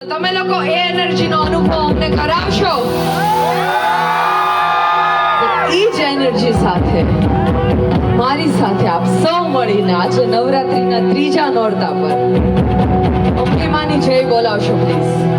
તમે લોકો એ એનર્જીનો અનુભવ અમને કરાવશો? એ જ એનર્જી સાથે, મારી સાથે આપ સૌ મળીને આજે નવરાત્રીના ત્રીજા નોરતા પર અંબે જય બોલાવશો પ્લીઝ